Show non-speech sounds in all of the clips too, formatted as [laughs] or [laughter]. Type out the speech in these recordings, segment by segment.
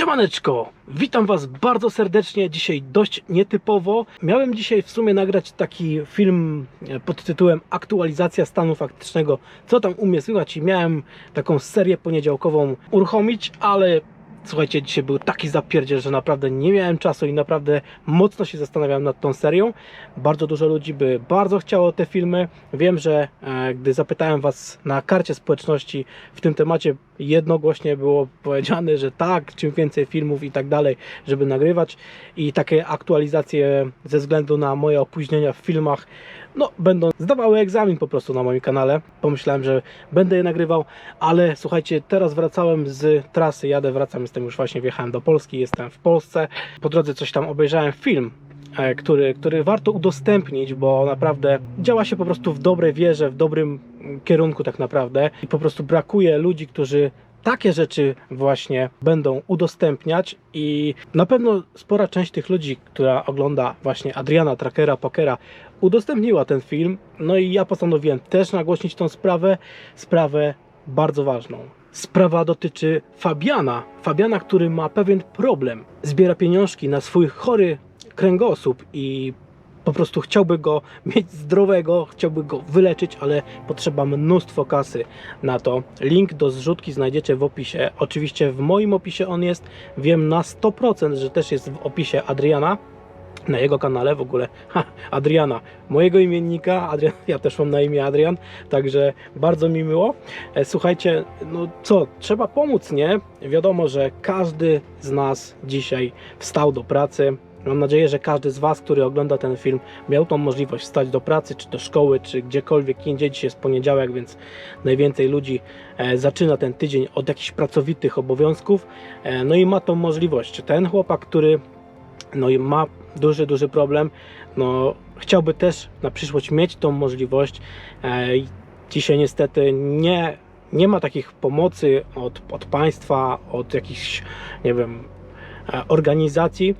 Siemaneczko, witam Was bardzo serdecznie, dzisiaj dość nietypowo. Miałem dzisiaj w sumie nagrać taki film e, pod tytułem Aktualizacja stanu faktycznego, co tam u mnie słychać i miałem taką serię poniedziałkową uruchomić, ale słuchajcie, dzisiaj był taki zapierdziel, że naprawdę nie miałem czasu i naprawdę mocno się zastanawiałem nad tą serią. Bardzo dużo ludzi by bardzo chciało te filmy. Wiem, że e, gdy zapytałem Was na karcie społeczności w tym temacie, jednogłośnie było powiedziane, że tak, czym więcej filmów i tak dalej, żeby nagrywać i takie aktualizacje ze względu na moje opóźnienia w filmach no, będą zdawały egzamin po prostu na moim kanale. Pomyślałem, że będę je nagrywał, ale słuchajcie, teraz wracałem z trasy, jadę, wracam, jestem już właśnie, wjechałem do Polski, jestem w Polsce. Po drodze coś tam obejrzałem film, e, który, który warto udostępnić, bo naprawdę działa się po prostu w dobrej wierze, w dobrym mm, kierunku tak naprawdę i po prostu brakuje ludzi, którzy takie rzeczy właśnie będą udostępniać i na pewno spora część tych ludzi, która ogląda właśnie Adriana Trackera Pokera udostępniła ten film, no i ja postanowiłem też nagłośnić tą sprawę, sprawę bardzo ważną. Sprawa dotyczy Fabiana. Fabiana, który ma pewien problem. Zbiera pieniążki na swój chory kręgosłup i po prostu chciałby go mieć zdrowego, chciałby go wyleczyć, ale potrzeba mnóstwo kasy na to. Link do zrzutki znajdziecie w opisie. Oczywiście w moim opisie on jest. Wiem na 100%, że też jest w opisie Adriana. Na jego kanale w ogóle [laughs] ha, Adriana, mojego imiennika, Adrian, [laughs] ja też mam na imię Adrian, także bardzo mi miło. E, Słuchajcie, no co, trzeba pomóc, nie? Wiadomo, że każdy z nas dzisiaj wstał do pracy, Mam nadzieję, że każdy z Was, który ogląda ten film, miał tą możliwość wstać do pracy, czy do szkoły, czy gdziekolwiek indziej. Dzisiaj jest poniedziałek, więc najwięcej ludzi e, zaczyna ten tydzień od jakichś pracowitych obowiązków. E, no i ma tą możliwość. Ten chłopak, który no i ma duży, duży problem, no chciałby też na przyszłość mieć tą możliwość. E, dzisiaj niestety nie, nie ma takich pomocy od, od państwa, od jakichś, nie wiem, e, organizacji.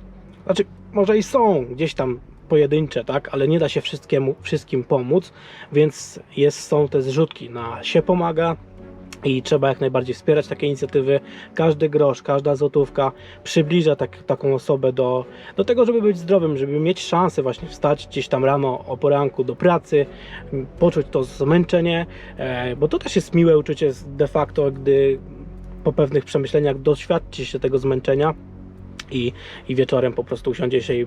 Znaczy, może i są gdzieś tam pojedyncze, tak, ale nie da się wszystkiemu, wszystkim pomóc, więc jest, są te zrzutki na się pomaga i trzeba jak najbardziej wspierać takie inicjatywy. Każdy grosz, każda złotówka przybliża tak, taką osobę do, do tego, żeby być zdrowym, żeby mieć szansę właśnie wstać gdzieś tam rano o poranku do pracy, poczuć to zmęczenie, e, bo to też jest miłe uczucie de facto, gdy po pewnych przemyśleniach doświadczy się tego zmęczenia i, i wieczorem po prostu usiądzie się i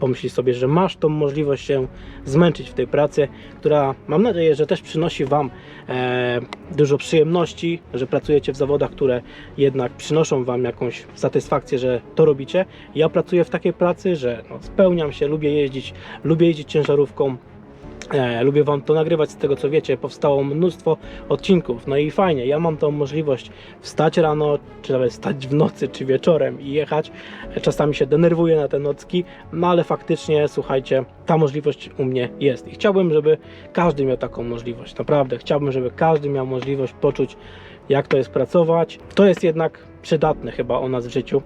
pomyśli sobie, że masz tą możliwość się zmęczyć w tej pracy, która mam nadzieję, że też przynosi Wam e, dużo przyjemności, że pracujecie w zawodach, które jednak przynoszą Wam jakąś satysfakcję, że to robicie. Ja pracuję w takiej pracy, że no, spełniam się, lubię jeździć, lubię jeździć ciężarówką, lubię Wam to nagrywać z tego co wiecie, powstało mnóstwo odcinków, no i fajnie, ja mam tą możliwość wstać rano, czy nawet stać w nocy, czy wieczorem i jechać. E, Czasami się denerwuję na te nocki, no ale faktycznie, słuchajcie, ta możliwość u mnie jest i chciałbym, żeby każdy miał taką możliwość, naprawdę, chciałbym, żeby każdy miał możliwość poczuć, jak to jest pracować. To jest jednak przydatne chyba o nas w życiu.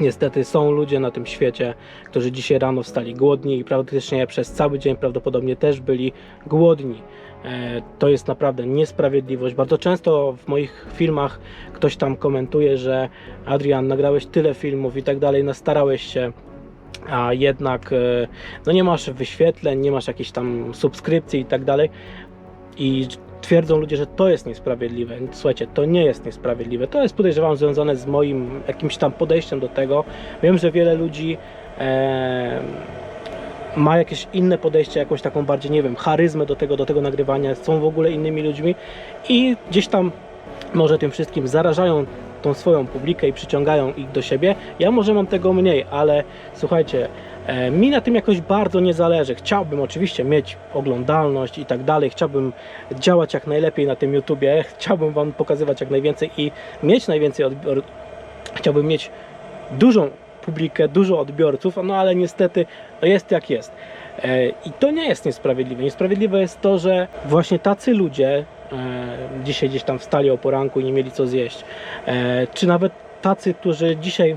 Niestety są ludzie na tym świecie, którzy dzisiaj rano wstali głodni i praktycznie przez cały dzień prawdopodobnie też byli głodni. E, To jest naprawdę niesprawiedliwość. Bardzo często w moich filmach ktoś tam komentuje, że Adrian, nagrałeś tyle filmów i tak dalej, nastarałeś się, a jednak e, no nie masz wyświetleń, nie masz jakichś tam subskrypcji i tak dalej. I twierdzą ludzie, że to jest niesprawiedliwe. Słuchajcie, to nie jest niesprawiedliwe. To jest podejrzewam związane z moim jakimś tam podejściem do tego. Wiem, że wiele ludzi e, ma jakieś inne podejście, jakąś taką bardziej, nie wiem, charyzmę do tego, do tego nagrywania, są w ogóle innymi ludźmi i gdzieś tam może tym wszystkim zarażają tą swoją publikę i przyciągają ich do siebie. Ja może mam tego mniej, ale słuchajcie, mi na tym jakoś bardzo nie zależy. Chciałbym oczywiście mieć oglądalność i tak dalej, chciałbym działać jak najlepiej na tym YouTubie, chciałbym Wam pokazywać jak najwięcej i mieć najwięcej odbiorów. Chciałbym mieć dużą publikę, dużo odbiorców, no ale niestety no jest jak jest. E, I to nie jest niesprawiedliwe. Niesprawiedliwe jest to, że właśnie tacy ludzie e, dzisiaj gdzieś tam wstali o poranku i nie mieli co zjeść. E, Czy nawet tacy, którzy dzisiaj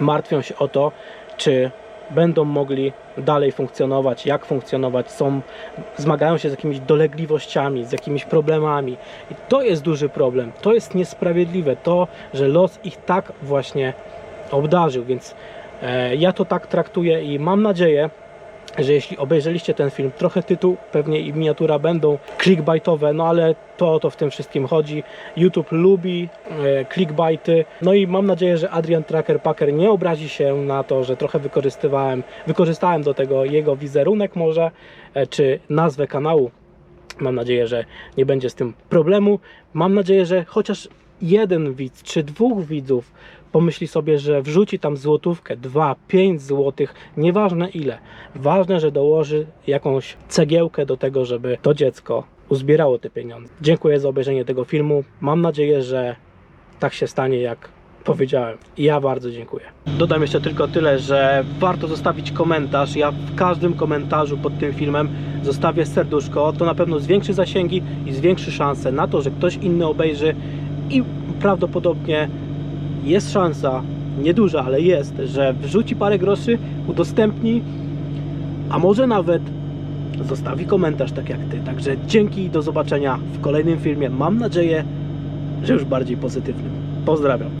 martwią się o to, czy będą mogli dalej funkcjonować, jak funkcjonować, są, zmagają się z jakimiś dolegliwościami, z jakimiś problemami. I to jest duży problem, to jest niesprawiedliwe, to, że los ich tak właśnie obdarzył, więc e, ja to tak traktuję i mam nadzieję, że jeśli obejrzeliście ten film, trochę tytuł, pewnie i miniatura będą clickbaitowe, no ale to o to w tym wszystkim chodzi. YouTube lubi e, clickbaity, no i mam nadzieję, że Adrian Tracker Packer nie obrazi się na to, że trochę wykorzystywałem, wykorzystałem do tego jego wizerunek może, e, czy nazwę kanału. Mam nadzieję, że nie będzie z tym problemu. Mam nadzieję, że chociaż jeden widz czy dwóch widzów pomyśli sobie, że wrzuci tam złotówkę, dwa, pięć złotych, nieważne ile. Ważne, że dołoży jakąś cegiełkę do tego, żeby to dziecko uzbierało te pieniądze. Dziękuję za obejrzenie tego filmu. Mam nadzieję, że tak się stanie, jak powiedziałem. Ja bardzo dziękuję. Dodam jeszcze tylko tyle, że warto zostawić komentarz. Ja w każdym komentarzu pod tym filmem zostawię serduszko. To na pewno zwiększy zasięgi i zwiększy szanse na to, że ktoś inny obejrzy i prawdopodobnie jest szansa, nieduża, ale jest, że wrzuci parę groszy, udostępni, a może nawet zostawi komentarz tak jak ty. Także dzięki i do zobaczenia w kolejnym filmie. Mam nadzieję, że już bardziej pozytywnym. Pozdrawiam.